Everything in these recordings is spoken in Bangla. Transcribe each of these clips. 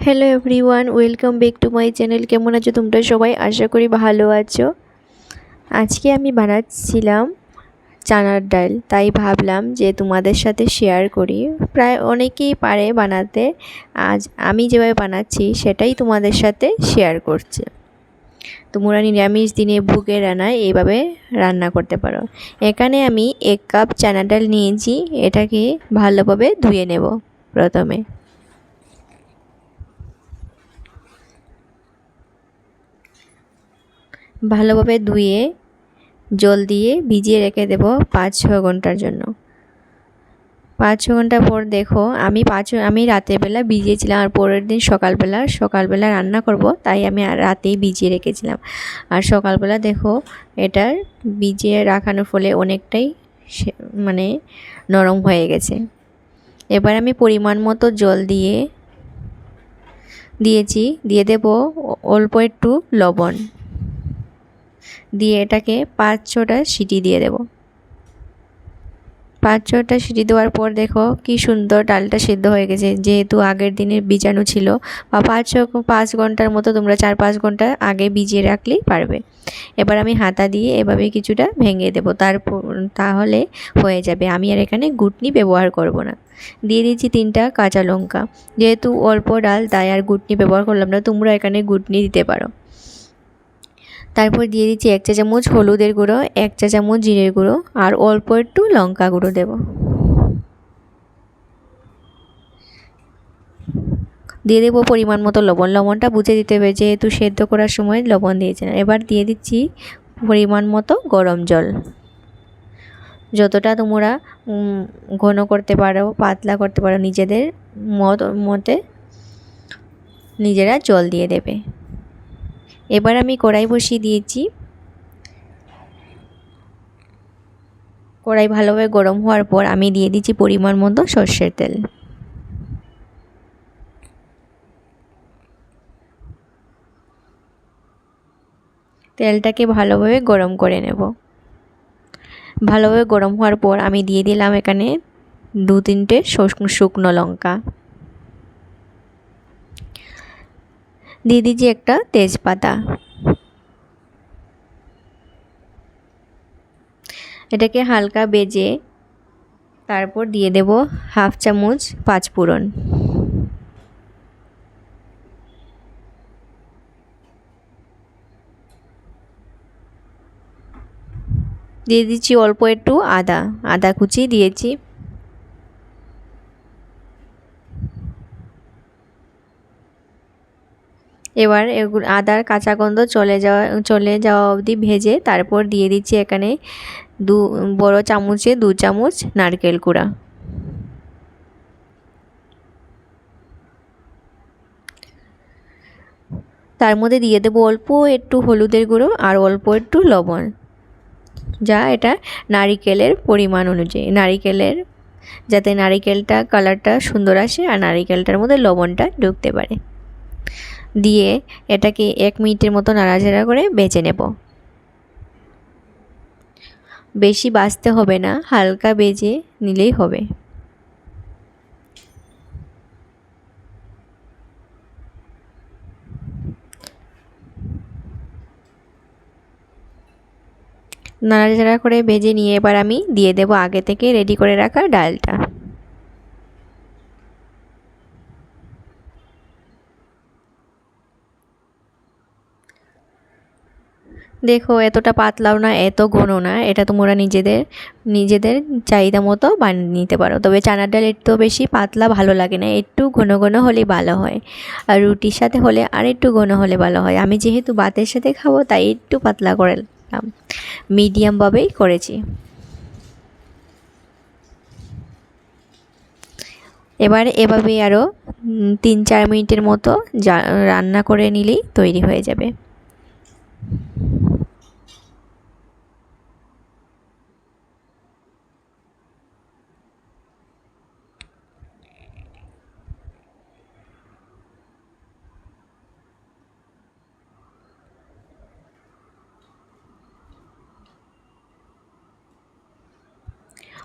Hello everyone welcome back to my channel কেমন আছো তোমরা সবাই? আশা করি ভালো আছো। আজকে আমি বানাচ্ছিলাম চানার ডাল। তাই ভাবলাম যে তোমাদের সাথে শেয়ার করি। প্রায় অনেকেই পারে বানাতে। আজ আমি যেভাবে বানাচ্ছি সেটাই তোমাদের সাথে শেয়ার করছি। তোমরা নিরামিষ দিনে ভুগে রান্নায় এইভাবে রান্না করতে পারো। এখানে আমি এক কাপ চানা ডাল নিয়েছি। এটাকে ভালোভাবে ধুয়ে নেব প্রথমে। ভালোভাবে ধুয়ে, জল দিয়ে ভিজিয়ে রেখে দেব পাঁচ ছ ঘণ্টার জন্য। পাঁচ ছ ঘণ্টা পর দেখো, আমি পাঁচ, আমি রাতের বেলা ভিজিয়েছিলাম আর পরের দিন সকালবেলা সকালবেলা রান্না করব, তাই আমি রাতেই ভিজিয়ে রেখেছিলাম। আর সকালবেলা দেখো এটার ভিজিয়ে রাখানোর ফলে অনেকটাই মানে নরম হয়ে গেছে। এবার আমি পরিমাণ মতো জল দিয়ে দিয়েছি, দিয়ে দেব অল্প একটু লবণ। দিয়ে এটাকে পাঁচ ছটা সিটি দিয়ে দেব। পাঁচ ছটা সিটি দেওয়ার পর দেখো কি সুন্দর ডালটা সিদ্ধ হয়ে গেছে। যেহেতু আগের দিনের বীজাণু ছিল, বা পাঁচ পাঁচ ঘণ্টার মতো তোমরা চার পাঁচ ঘণ্টা আগে ভিজিয়ে রাখলেই পারবে। এবার আমি হাতা দিয়ে এভাবে কিছুটা ভেঙে দেবো, তারপর তাহলে হয়ে যাবে। আমি আর এখানে গুটনি ব্যবহার করব না। দিয়ে দিচ্ছি তিনটা কাঁচা লঙ্কা। যেহেতু অল্প ডাল, তাই আর গুটনি ব্যবহার করলাম না, তোমরা এখানে গুটনি দিতে পারো। তারপর দিয়ে দিচ্ছি এক চা চামচ হলুদের গুঁড়ো, এক চা চামচ জিরের গুঁড়ো, আর অল্প একটু লঙ্কা গুঁড়ো দেব। দিয়ে দেবো পরিমাণ মতো লবণ। লবণটা বুঝে দিতে হবে, যেহেতু সেদ্ধ করার সময় লবণ দিয়েছেন এবার দিয়ে দিচ্ছি পরিমাণ মতো গরম জল। যতটা তোমরা ঘন করতে পারো, পাতলা করতে পারো, নিজেদের মত, মতে নিজেরা জল দিয়ে দেবে। এবার আমি কড়াই বসিয়ে দিয়েছি। কড়াই ভালোভাবে গরম হওয়ার পর আমি দিয়ে দিচ্ছি পরিমাণ মতো সর্ষের তেল। তেলটাকে ভালোভাবে গরম করে নেব। ভালোভাবে গরম হওয়ার পর আমি দিয়ে দিলাম এখানে দু তিনটে শুকনো লঙ্কা। দিয়ে দিচ্ছি একটা তেজপাতা। এটাকে হালকা বেজে তারপর দিয়ে দেব হাফ চামচ পাঁচফোড়ন দিয়ে দিচ্ছি অল্প একটু আদা আদা কুচি দিয়েছি। এবার এগুলো আদার কাঁচা গন্ধ চলে যাওয়া চলে যাওয়া অবধি ভেজে তারপর দিয়ে দিচ্ছি এখানে দু, বড় চামচে দু চামচ নারকেল কুড়া। তার মধ্যে দিয়ে দেবো অল্প একটু হলুদের গুঁড়ো আর অল্প একটু লবণ। যা এটা নারিকেলের পরিমাণ অনুযায়ী, নারিকেলের, যাতে নারিকেলটা কালারটা সুন্দর আসে আর নারিকেলটার মধ্যে লবণটা ঢুকতে পারে। দিয়ে এটাকে এক মিনিটের মতো নাড়াচাড়া করে বেঁচে নেব। বেশি বাছতে হবে না, হালকা বেজে নিলেই হবে। নাড়াচাড়া করে ভেজে নিয়ে এবার আমি দিয়ে দেব আগে থেকে রেডি করে রাখা ডালটা। দেখো, এতটা পাতলাও না, এত ঘন না, এটা তোমরা নিজেদের নিজেদের চাহিদা মতো বানিয়ে নিতে পারো। তবে চানার ডাল একটু বেশি পাতলা ভালো লাগে না, একটু ঘন ঘন হলে ভালো হয়। আর রুটির সাথে হলে আর একটু ঘন হলে ভালো হয়। আমি যেহেতু ভাতের সাথে খাব, তাই একটু পাতলা করে মিডিয়ামভাবেই করেছি। এবার এভাবেই আরও তিন চার মিনিটের মতো রান্না করে নিলেই তৈরি হয়ে যাবে।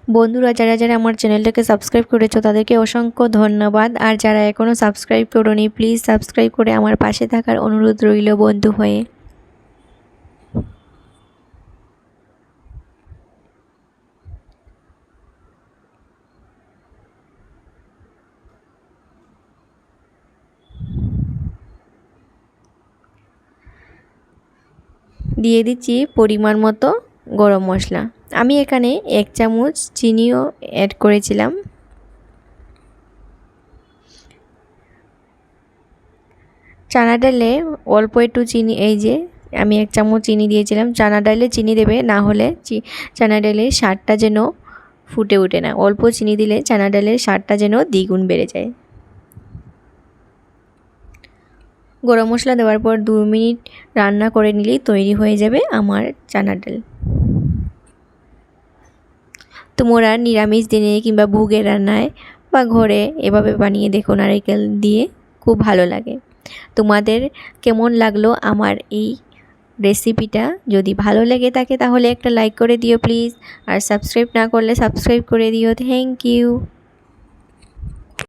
বন্ধুরা, যারা যারা আমার চ্যানেলটাকে সাবস্ক্রাইব করেছ, তাদেরকে অসংখ্য ধন্যবাদ। আর যারা এখনও সাবস্ক্রাইব করোনি, প্লিজ সাবস্ক্রাইব করে আমার পাশে থাকার অনুরোধ রইল বন্ধু হয়ে। দিয়ে দিচ্ছি পরিমাণ মতো গরম মশলা। আমি এখানে এক চামচ চিনিও অ্যাড করেছিলাম। চানা ডালে অল্প একটু চিনি, এই যে আমি এক চামচ চিনি দিয়েছিলাম। চানা ডালে চিনি দেবে, না হলে চানা ডালে স্বাদটা যেন ফুটে ওঠে না। অল্প চিনি দিলে চানা ডালের স্বাদটা যেন দ্বিগুণ বেড়ে যায়। গরম মশলা দেওয়ার পর দু মিনিট রান্না করে নিলেই তৈরি হয়ে যাবে আমার চানা ডাল। তোমরা নিরামিষ দিনে কিংবা ভুগের রান্নায় বা ঘরে এভাবে বানিয়ে দেখো নারিকেল দিয়ে, খুব ভালো লাগে। তোমাদের কেমন লাগল আমার এই রেসিপিটা যদি ভালো লেগে থাকে তাহলে একটা লাইক করে দিও প্লিজ আর সাবস্ক্রাইব না করলে সাবস্ক্রাইব করে দিও। Thank you